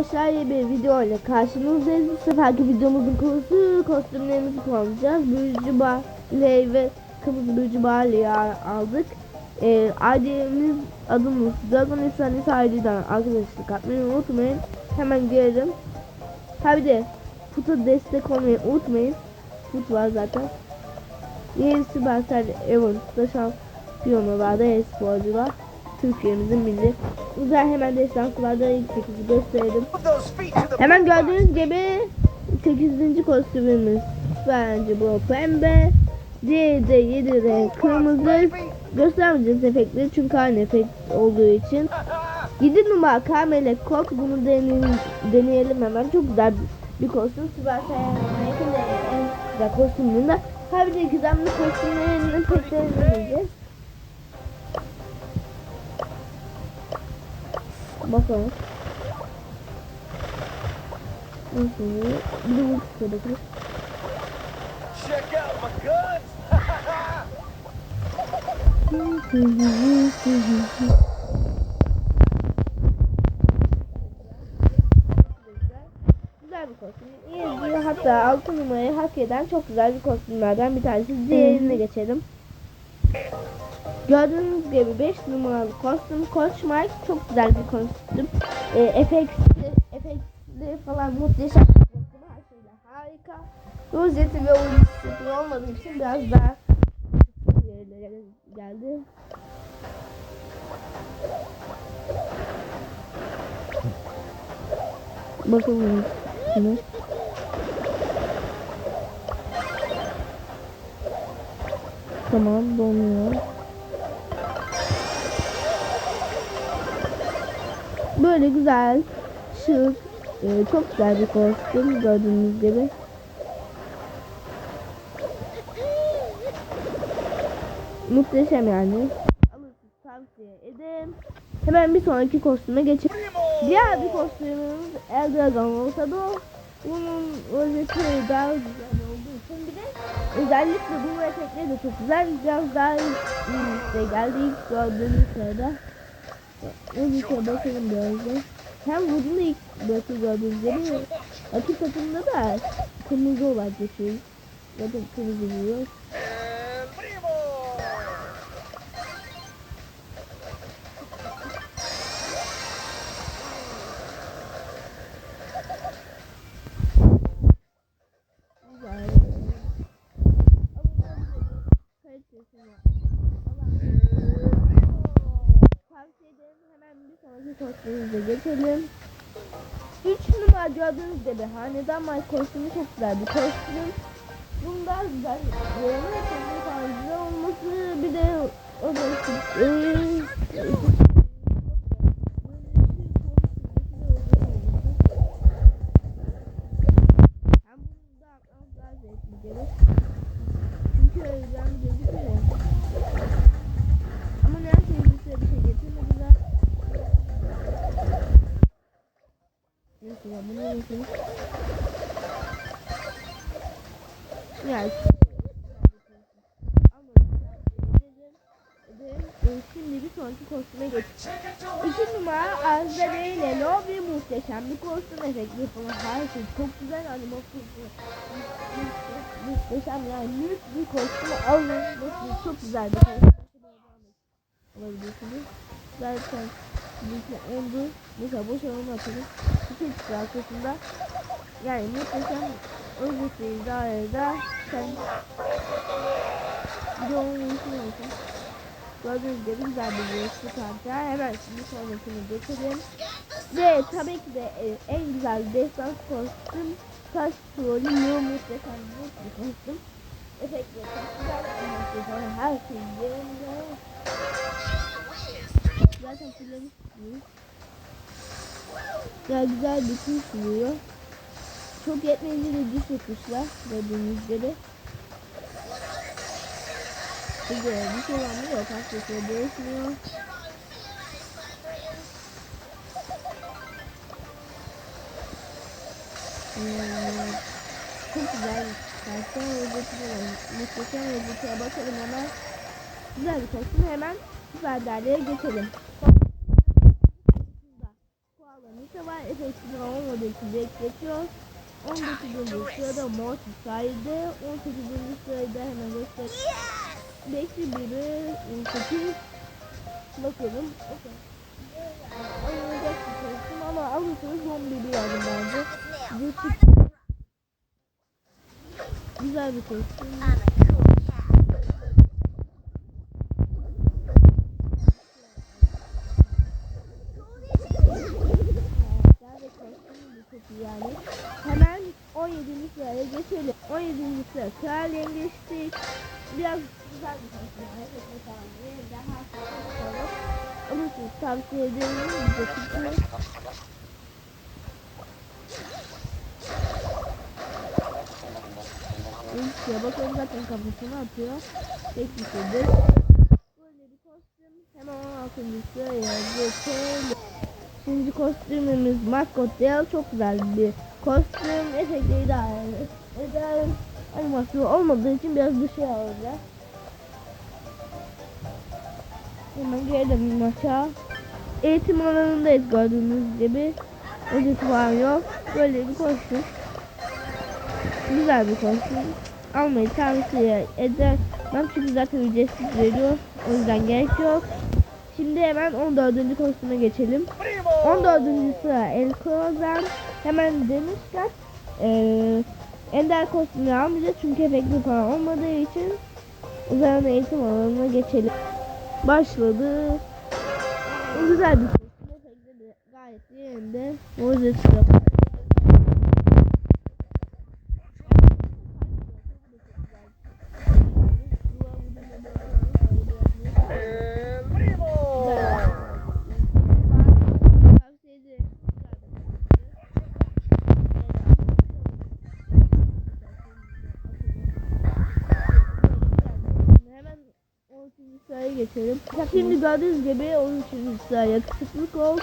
arkadaşlar yeni bir video ile karşınızdayız. Bu seferki videomuzun konusu kostümlerimizi kullanacağız. Büyücü Barley ve kırmızı büyücü Barley'i aldık. Ee, ID'miz adımız Dragon Efsanesi ID'den arkadaşlık atmayı unutmayın. Hemen girelim. Ha bir de Put'a destek olmayı unutmayın. Put var zaten. Yeni Supercell Events'da şampiyonalarda e-sporcular. Türkiye'mizin milli. Güzel hemen destanslarda ilk 8'i gösterelim. Hemen gördüğünüz gibi 8. kostümümüz bence bu pembe. Diğeri de 7 renk kırmızı. Göstermeyeceğiz efektleri çünkü aynı efekt olduğu için. 7 numara Carmelek Kok bunu deneyelim, deneyelim hemen. Çok güzel bir kostüm. Süpersel Nike'ın en güzel kostümünde. Ha bir de gizemli kostümlerinin efektlerini deneyeceğiz. Bakalım. Nasıl? Bir de bu çıkıyor bakın. Güzel bir kostüm. İyi hatta 6 numarayı hak eden çok güzel bir kostümlerden bir tanesi. Diğerine geçelim. Gördüğünüz gibi 5 numaralı kostüm Coach Mike çok güzel bir kostüm. E, efektli, efektli falan muhteşem kostüm. Her şeyle harika. Rozeti ve ultisi olmadığı için biraz daha yerlere geldi. Bakalım şunu. Tamam donuyor. Böyle güzel, şık, e, çok güzel bir kostüm gördüğünüz gibi. Muhteşem yani. Alırsınız tavsiye ederim. Hemen bir sonraki kostüme geçelim. Diğer bir kostümümüz El Dragon olsa da bunun özeti daha güzel olduğu için bir de özellikle bu efektleri de çok güzel. Biraz daha iyi geldi ilk gördüğünüz sırada. Özellikle bakalım biraz da. Hem vücudunda ilk bakı gördüğünüz gibi rakip takımda da kırmızı olarak geçiyor. Zaten kırmızı vuruyor. Gördüğünüz gibi hanedan may kostümü çok güzel bir kostüm. Bunda güzel falan güzel olması bir de o da Şimdi bir sonraki kostüme geçelim. İki numara Azra Lelo bir muhteşem bir kostüm efekti. Falan her şey çok güzel. Animasyon muhteşem yani büyük bir kostüm alın çok güzel bir kostüm alabilirsiniz. Zaten büyük oldu mesela boş alanı atalım iki çıktı arkasında yani muhteşem öncesi dairede sen bir de onun iyisini olsun Gördüğünüz gibi güzel bir yarışlı karakter. Hemen şimdi sonrakini geçelim. Ve tabii ki de e, en güzel destan kostüm taş trolü Leo muhteşem bir kostüm. Efektleri çok güzel. Her şey yerinde. Zaten kullanmışsınız. Ya güzel bir kuş vuruyor. Çok yetmeyince de diş yapmışlar gördüğünüz gibi. Güzel bir şey mı yok arkadaşlar değişmiyor. Hmm, Çok güzel bir karakter özeti var. Muhteşem özetiye bakalım hemen. Güzel bir kostüm hemen süper derliğe geçelim. Koala Nisa var, Efe kostümü olmadığı için bekletiyor. 19. sırada Mortis sayede 18. sırada hemen göster. 5'li biri 8 Bakalım. Okay. Alınacak bir kostüm ama alırsanız 11'i yazın bence. Güçlü. Güzel bir iyi yani. Hemen 17. sıraya geçelim. 17. sıra Kral Yengeçlik. Biraz güzel bir. Ve daha sonra alırsınız tavsiye ederim. Bize çıkıyor. İlk bakalım zaten kafasını atıyor. Tekniklidir. Böyle bir kostüm. Hemen 16. sıraya geçelim. Şimdi kostümümüz Maskot Del çok güzel bir kostüm. Efektleri de eder. Animasyon olmadığı için biraz dışarı alacağız. Hemen gelelim maça. Eğitim alanındayız gördüğünüz gibi. Ödeti falan yok. Böyle bir kostüm. Güzel bir kostüm. Almayı tavsiye eder. Ben çünkü zaten ücretsiz veriyor. O yüzden gerek yok. Şimdi hemen 14. kostüme geçelim. Primo! 14. sıra El Crozan. Hemen demişken eee Ender kostümü almayacağız çünkü efektli falan olmadığı için üzerine eğitim alanına geçelim. Başladı. Güzel bir kostüm. Gayet yerinde. O yüzden geçelim. Şimdi gördüğünüz gibi 13. sıra yakışıklık ol.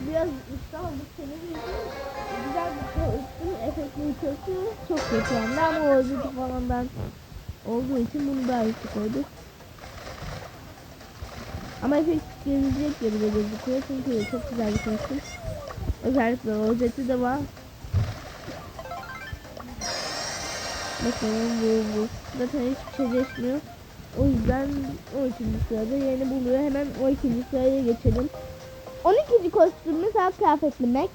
Biraz İstanbul senin güzel bir kostüm, efektli kötü, çok kötü de ama o falan ben olduğu için bunu daha üstü koyduk. Ama efekt gelecek gibi de gözüküyor çünkü çok güzel bir kostüm. Özellikle rozeti de var. Bakalım bu bu. Zaten hiçbir şey geçmiyor. O yüzden 12. sırada yeni buluyor. Hemen 12. sıraya geçelim. 12. kostümümüz halk kıyafetli Mac.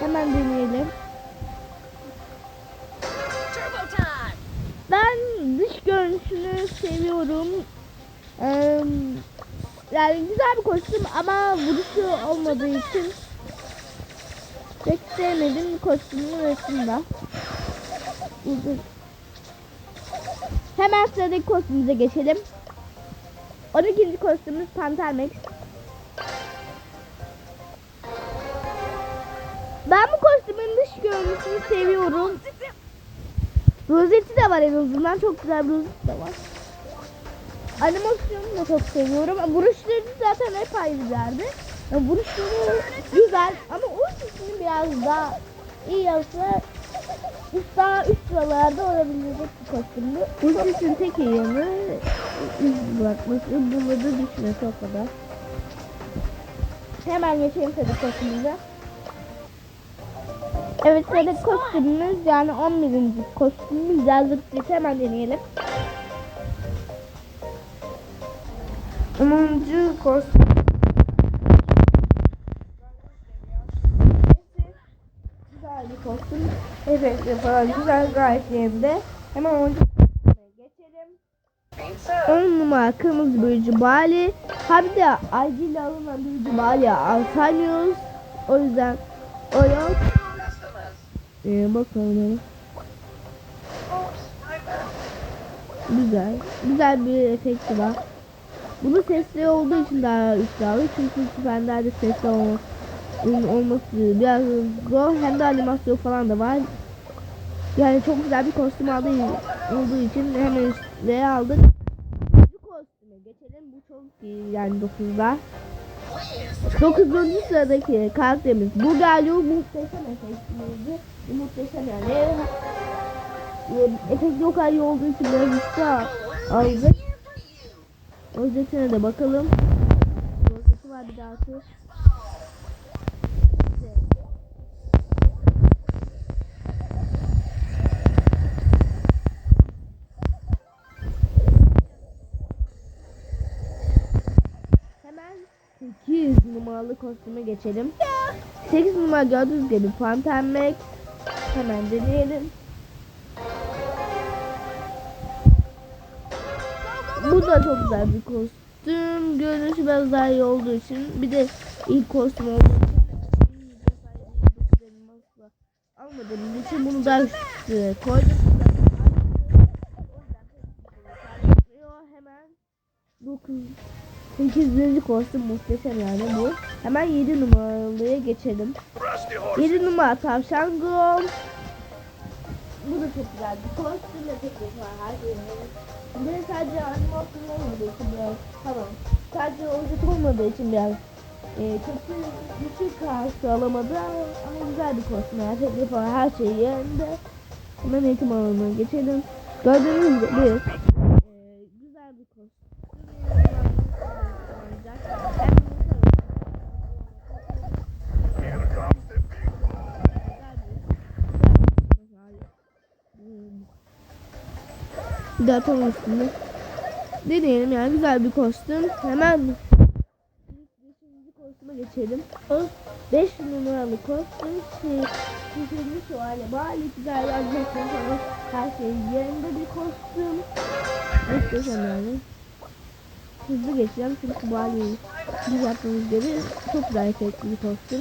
Hemen deneyelim. Ben dış görünüşünü seviyorum. Yani güzel bir kostüm ama vuruşu olmadığı için pek sevmedim kostümün arasında. Uzun. Hemen sıradaki kostümümüze geçelim. 12. kostümümüz Panter Max. Ben bu kostümün dış görünüşünü seviyorum. Rozeti de var en azından. Çok güzel bir rozeti de var. Animasyonunu da çok seviyorum. Vuruşları zaten hep ayrı bir yerde. Yani vuruşları güzel ama o sesini biraz daha iyi yapsa daha üst sıralarda olabilecek bir kostümdü. Bu sesin tek iyi yanı iz bırakması, burada düşmesi o kadar. Hemen geçelim tabii kostümümüze. Evet sıradaki kostümümüz yani 11. kostümümüz yazdık biz hemen deneyelim. 10. kostüm. Güzel bir Evet falan güzel gayet yerinde. Hemen 10. kostüme geçelim. 10 numara kırmızı büyücü Bali. Ha bir de acil alınan büyücü Bali alsamıyoruz. O yüzden o yok. Ee, bakalım. Güzel. Güzel bir efekti var. Bunun sesli olduğu için daha iddialı. Çünkü süperlerde sesli ol olması biraz zor. Hem de animasyon falan da var. Yani çok güzel bir kostüm aldığı olduğu için hemen üstüne aldık. Bu kostüme geçelim. Bu çok iyi yani 9'da. 9. sıradaki karakterimiz Bugalio muhteşem efektliydi. Muhteşem yani. Efekti o kadar iyi olduğu için biraz üstü aldık. Rozetine de bakalım. Rozeti var bir daha atış. Hemen 8 numaralı kostüme geçelim. 8 numara gördüğünüz gibi Phantom Max. Hemen deneyelim. Bu da çok güzel bir kostüm. Görünüşü biraz daha iyi olduğu için. Bir de ilk kostüm olduğu için. iyi bir elmasla Almadığım için bunu da üstüne koydum. Hemen 9 8. kostüm muhteşem yani bu. Hemen 7 numaralıya geçelim. 7 numara tavşan Grom. Bu da çok güzel bir kostüm ve tek var her şeyin. Bir de sadece animasyon olmadığı için biraz tamam. Sadece oyuncak olmadığı için biraz e, kötü düşük karşı alamadı ama, güzel bir kostüm. Yani efektli falan her şey yerinde. Hemen eğitim alanına geçelim. Gördüğünüz gibi Bir daha tam üstünde. Deneyelim yani güzel bir kostüm. Hemen 5. kostüme geçelim. 5 numaralı kostüm şey, şişirmiş o hale bağlı güzel yazmaktan sonra her şey yerinde bir kostüm. Muhteşem yani. Hızlı geçeceğim çünkü bu hali biz yaptığımız gibi çok güzel efektli bir kostüm.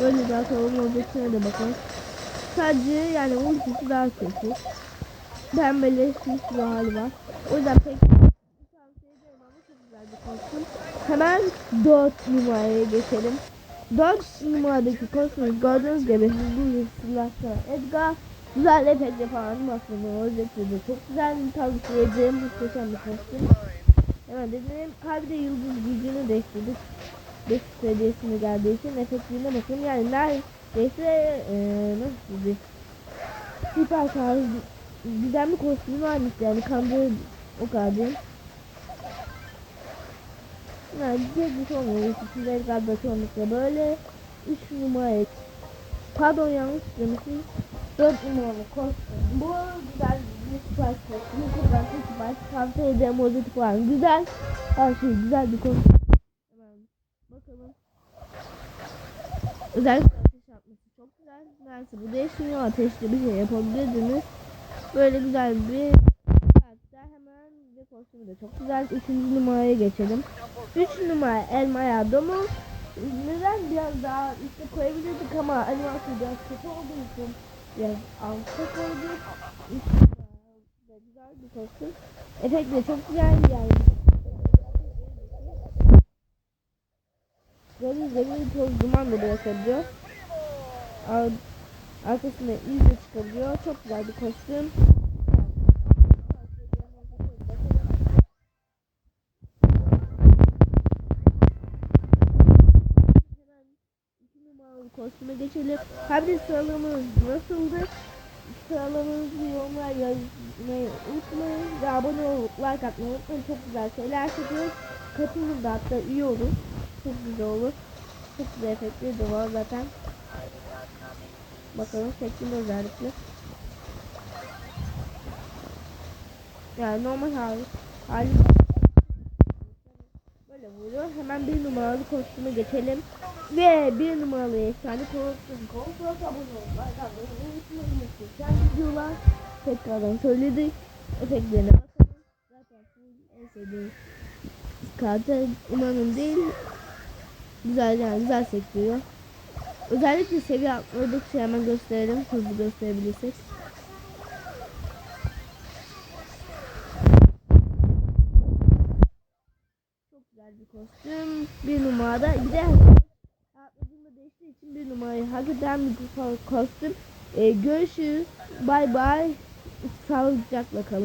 Böyle daha sonra olacağına da bakalım. Sadece yani ultisi daha kötü. Pembeleşmiş bir hali var. O yüzden pek tavsiye ederim ama çok güzel bir kostüm. Hemen 4 numaraya geçelim. 4 numaradaki kostüm gördüğünüz gibi hızlı silahlar Edgar güzel efektli falan animasyonu özellikle de çok güzel tavsiye ederim muhteşem bir kostüm. Hemen dedim harbi de yıldız gücünü değiştirdik. 5 seviyesine geldiği için efektliğine bakın yani neredeyse ee, nasıl diyeyim süper tarzı gizemli kostümü varmış yani kandı o değil. Yani bir şey olmuyor. Sizler galiba çoğunlukla böyle 3 numara pardon yanlış demişim 4 numaralı kostüm. Bu güzel bir süper kostüm. Süper süper tavsiye ederim o da var. Güzel. Her şey güzel bir kostüm. Bakalım. Özellikle ateş atması çok güzel. Neyse bu değişmiyor. Ateşli bir şey yapabilirdiniz. Böyle güzel bir karakter. Hemen bir kostümü de çok güzel. Üçüncü numaraya geçelim. Üç numara elma yardımı. Neden biraz daha üstte koyabilirdik ama animasyon biraz kötü olduğu için biraz altta koyduk. Üç numara güzel bir kostüm. Efekt de çok güzel yani. Gördüğünüz gibi toz duman da bırakabiliyor. Ar arkasında de çıkabiliyor. Çok güzel bir kostüm. Kostüme geçelim. De sıralamamız nasıldı? Sıralamamızı yorumlar yazmayı unutmayın. Ve abone olup like atmayı unutmayın. Çok güzel şeyler çekiyoruz. Katılın da hatta iyi olur. Çok güzel olur. Çok güzel efektleri de zaten. Bakalım şeklinde özellikle. Yani normal hali. hali böyle vuruyor. Hemen bir numaralı kostüme geçelim. Ve bir numaralı efsane kostüm. Kontrol abone videolar. Tekrardan söyledik. Efektlerine bakalım. Zaten en sevdiğim karakter umarım değil. Güzel yani güzel sektiriyor. Özellikle seviye atladıkça hemen gösterelim. Hızlı gösterebilirsek. Çok güzel bir kostüm. Bir numarada. Bir de atladığında değiştiği için bir numarayı hak eden bir kostüm. Ee, görüşürüz. Bay bay. Sağlıcakla kalın.